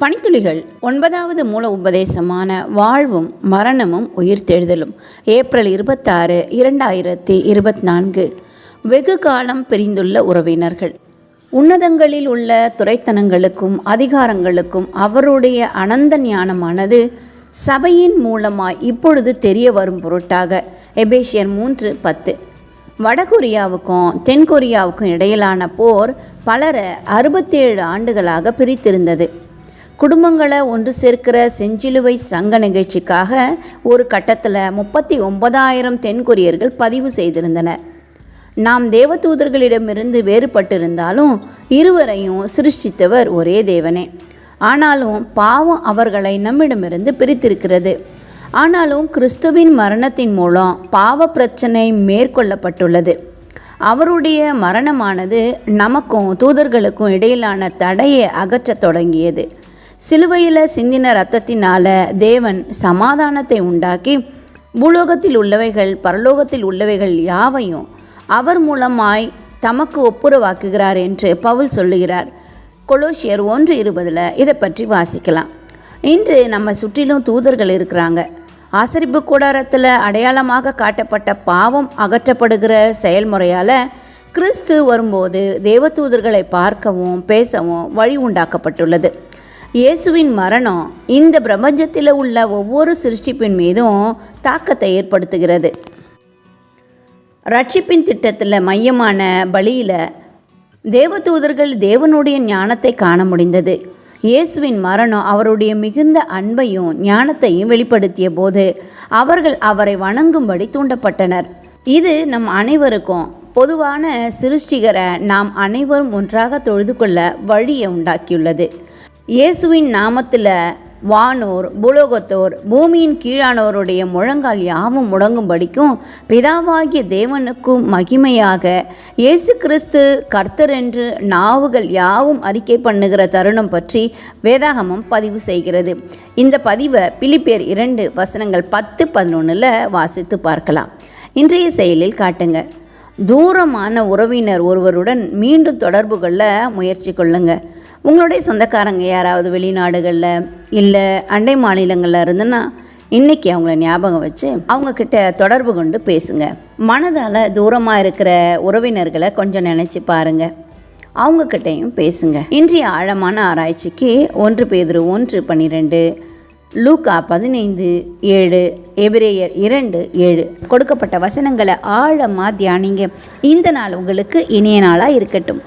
பனித்துளிகள் ஒன்பதாவது மூல உபதேசமான வாழ்வும் மரணமும் உயிர் தெழுதலும். ஏப்ரல் இருபத்தாறு இரண்டாயிரத்தி இருபத்தி நான்கு வெகு காலம் பிரிந்துள்ள உறவினர்கள். உன்னதங்களில் உள்ள துறைத்தனங்களுக்கும் அதிகாரங்களுக்கும் அவருடைய அனந்த ஞானமானது சபையின் மூலமாய் இப்பொழுது தெரிய வரும் பொருட்டாக. எபேஷியர் மூன்று பத்து. வடகொரியாவுக்கும் தென்கொரியாவுக்கும் இடையிலான போர் பலரை அறுபத்தேழு ஆண்டுகளாக பிரித்திருந்தது. குடும்பங்களை ஒன்று சேர்க்கிற செஞ்சிலுவை சங்க நிகழ்ச்சிக்காக ஒரு கட்டத்தில் முப்பத்தி ஒன்பதாயிரம் தென்கொரியர்கள் பதிவு செய்திருந்தனர். நாம் தேவதூதர்களிடமிருந்து வேறுபட்டிருந்தாலும் இருவரையும் சிருஷ்டித்தவர் ஒரே தேவனே. ஆனாலும் பாவம் அவர்களை நம்மிடமிருந்து பிரித்திருக்கிறது. ஆனாலும் கிறிஸ்துவின் மரணத்தின் மூலம் பாவ பிரச்சனை மேற்கொள்ளப்பட்டுள்ளது. அவருடைய மரணமானது நமக்கும் தூதர்களுக்கும் இடையிலான தடையை அகற்றத் தொடங்கியது. சிலுவையில் சிந்தின இரத்தத்தினால தேவன் சமாதானத்தை உண்டாக்கி பூலோகத்தில் உள்ளவைகள் பரலோகத்தில் உள்ளவைகள் யாவையும் அவர் மூலமாய் தமக்கு ஒப்புரவாக்குகிறார் என்று பவுல் சொல்லுகிறார். கொலோஷியர் ஒன்று இருபதில் இதை பற்றி வாசிக்கலாம். இன்று நம்ம சுற்றிலும் தூதர்கள் இருக்கிறாங்க. ஆசரிப்பு கூடாரத்தில் அடையாளமாக காட்டப்பட்ட பாவம் அகற்றப்படுகிற செயல்முறையால் கிறிஸ்து வரும்போது தேவதூதர்களை பார்க்கவும் பேசவும் வழி உண்டாக்கப்பட்டுள்ளது. இயேசுவின் மரணம் இந்த பிரபஞ்சத்தில் உள்ள ஒவ்வொரு சிருஷ்டிப்பின் மீதும் தாக்கத்தை ஏற்படுத்துகிறது. ரட்சிப்பின் திட்டத்தில் மையமான பலியில் தேவதூதர்கள் தேவனுடைய ஞானத்தை காண முடிந்தது. இயேசுவின் மரணம் அவருடைய மிகுந்த அன்பையும் ஞானத்தையும் வெளிப்படுத்திய போது அவர்கள் அவரை வணங்கும்படி தூண்டப்பட்டனர். இது நம் அனைவருக்கும் பொதுவான சிருஷ்டிகரை நாம் அனைவரும் ஒன்றாக தொழுது கொள்ள வழியை உண்டாக்கியுள்ளது. இயேசுவின் நாமத்தில் வானோர் பூலோகத்தோர் பூமியின் கீழானோருடைய முழங்கால் யாவும் முடங்கும்படிக்கும் பிதாவாகிய தேவனுக்கும் மகிமையாக இயேசு கிறிஸ்து கர்த்தர் என்று நாவுகள் யாவும் அறிக்கை பண்ணுகிற தருணம் பற்றி வேதாகமம் பதிவு செய்கிறது. இந்த பதிவை பிலிப்பேர் இரண்டு வசனங்கள் பத்து பதினொன்றில் வாசித்து பார்க்கலாம். இன்றைய செயலில் காட்டுங்க. தூரமான உறவினர் ஒருவருடன் மீண்டும் தொடர்பு கொள்ள முயற்சி கொள்ளுங்கள் உங்களுடைய சொந்தக்காரங்க யாராவது வெளிநாடுகளில் இல்லை அண்டை மாநிலங்களில் இருந்துன்னா இன்றைக்கி அவங்கள ஞாபகம் வச்சு அவங்கக்கிட்ட தொடர்பு கொண்டு பேசுங்க. மனதால் தூரமாக இருக்கிற உறவினர்களை கொஞ்சம் நினச்சி பாருங்கள் அவங்கக்கிட்டையும் பேசுங்க. இன்றைய ஆழமான ஆராய்ச்சிக்கு ஒன்று பேதிரு ஒன்று பன்னிரெண்டு லூக்கா பதினைந்து ஏழு எபிரேயர் இரண்டு ஏழு. கொடுக்கப்பட்ட வசனங்களை ஆழமாக தியானிங்க. இந்த நாள் உங்களுக்கு இனிய நாளாக இருக்கட்டும்.